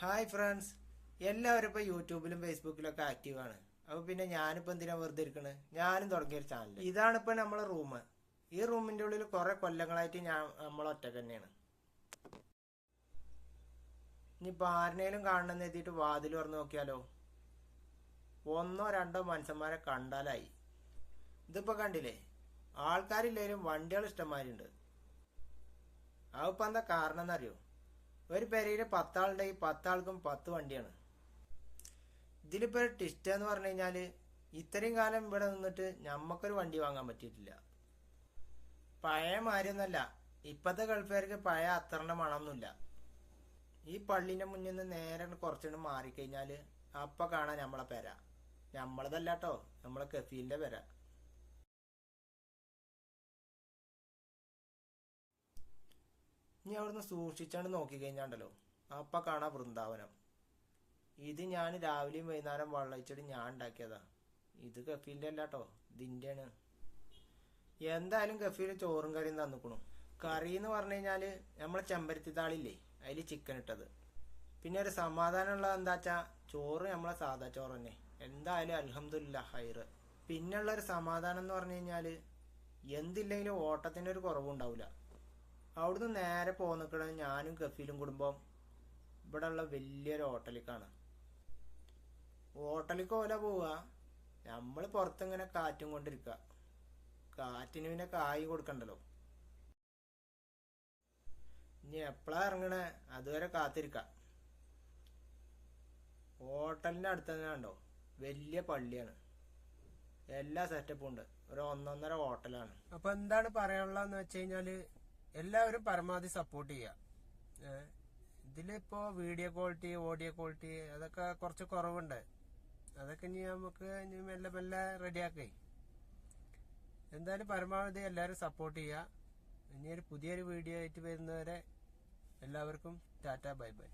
Hi friends എല്ലാവരും ഇപ്പോൾ യൂട്യൂബിലും ഫേസ്ബുക്കിലും ഒക്കെ ആക്റ്റീവാണ് അപ്പോൾ പിന്നെ ഞാനിപ്പോൾ എന്തിനാ വെറുതെ ഇരിക്കണത് ഞാനും തുടങ്ങിയൊരു ചാനൽ ഇതാണിപ്പോൾ നമ്മളെ റൂം ഈ റൂമിന്റെ ഉള്ളിൽ കുറേ കൊല്ലങ്ങളായിട്ട് ഞാൻ നമ്മൾ ഒറ്റയ്ക്ക് തന്നെയാണ്. ഇനിയിപ്പോൾ ആരുടെയും കാണണമെന്ന് എത്തിയിട്ട് വാതിൽ തുറന്ന് നോക്കിയാലോ? ഒന്നോ രണ്ടോ മനുഷ്യന്മാരെ കണ്ടാലായി. ഇതിപ്പോൾ കണ്ടില്ലേ? ആൾക്കാരില്ലെങ്കിലും വണ്ടികൾ ഇഷ്ടംമാരുണ്ട്. അതിപ്പോൾ എന്താ കാരണം എന്നറിയോ ഒരു പെരയിൽ പത്താളുണ്ടെങ്കിൽ പത്താൾക്കും പത്ത് വണ്ടിയാണ്. ഇതിലിപ്പോൾ ഒരു ടിസ്റ്റ് എന്ന് പറഞ്ഞു കഴിഞ്ഞാൽ ഇത്രയും കാലം ഇവിടെ നിന്നിട്ട് ഞമ്മക്കൊരു വണ്ടി വാങ്ങാൻ പറ്റിയിട്ടില്ല. പഴയ മാരിയൊന്നല്ല ഇപ്പത്തെ ഗൾഫുകാർക്ക് പഴയ അത്രണ്ട മണമൊന്നുമില്ല. ഈ പള്ളിന്റെ മുന്നിൽ നിന്ന് നേരെ കുറച്ചുകൂടി മാറിക്കഴിഞ്ഞാൽ അപ്പൊ കാണാം നമ്മളെ പെര. നമ്മളതല്ല കേട്ടോ നമ്മളെ കഫീലിന്റെ പെര. ഇനി അവിടുന്ന് സൂക്ഷിച്ചാണ്ട് നോക്കി കഴിഞ്ഞാണ്ടല്ലോ അപ്പൊ കാണാ വൃന്ദാവനം. ഇത് ഞാൻ രാവിലെയും വൈകുന്നേരം വെള്ളയിച്ചിട്ട് ഞാൻ ഉണ്ടാക്കിയതാ. ഇത് കഫീലിന്റെ അല്ല കേട്ടോ ഇതിന്റെയാണ്. എന്തായാലും കഫീൽ ചോറും കറിയും തന്നിക്കണു. കറി എന്ന് പറഞ്ഞു കഴിഞ്ഞാൽ നമ്മളെ ചെമ്പരത്തി താളില്ലേ അതിൽ ചിക്കൻ ഇട്ടത്. പിന്നെ ഒരു സമാധാനമുള്ളത് എന്താ ചോറ് നമ്മളെ സാധാ ചോറ് തന്നെ എന്തായാലും അലഹമില്ല ഹൈറ്. പിന്നെയുള്ള ഒരു സമാധാനം എന്ന് പറഞ്ഞു കഴിഞ്ഞാൽ എന്തില്ലെങ്കിലും ഓട്ടത്തിന് ഒരു കുറവുണ്ടാവില്ല അവിടുന്ന് നേരെ പോന്നിക്കണ ഞാനും കഫീലും കുടുംബം ഇവിടെ ഉള്ള വലിയൊരു ഹോട്ടലിക്കാണ് ഹോട്ടലിലേക്ക് ഓല പോവുക. നമ്മൾ പുറത്തിങ്ങനെ കാറ്റും കൊണ്ടിരിക്കുക. കാറ്റിന് പിന്നെ കായ് കൊടുക്കണ്ടല്ലോ. ഇനി എപ്പോഴാ ഇറങ്ങണേ? അതുവരെ കാത്തിരിക്കാം. ഹോട്ടലിന്റെ അടുത്ത് തന്നെ ഉണ്ടോ വലിയ പള്ളിയാണ്. എല്ലാ സെറ്റപ്പും ഉണ്ട്. ഒരു ഒന്നൊന്നര ഹോട്ടലാണ്. അപ്പൊ എന്താണ് പറയാനുള്ളതെന്ന് വെച്ച് കഴിഞ്ഞാൽ എല്ലാവരും പരമാവധി സപ്പോർട്ട് ചെയ്യുക. ഇതിലിപ്പോ വീഡിയോ ക്വാളിറ്റി ഓഡിയോ ക്വാളിറ്റി അതൊക്കെ കുറച്ച് കുറവുണ്ട്. അതൊക്കെ ഇനി നമുക്ക് ഇനി മെല്ലെ മെല്ലെ റെഡിയാക്കേ എന്തായാലും പരമാവധി എല്ലാവരും സപ്പോർട്ട് ചെയ്യുക. ഇനി ഒരു പുതിയൊരു വീഡിയോ ആയിട്ട് വരുന്നവരെ എല്ലാവർക്കും ടാറ്റ ബൈ ബൈ.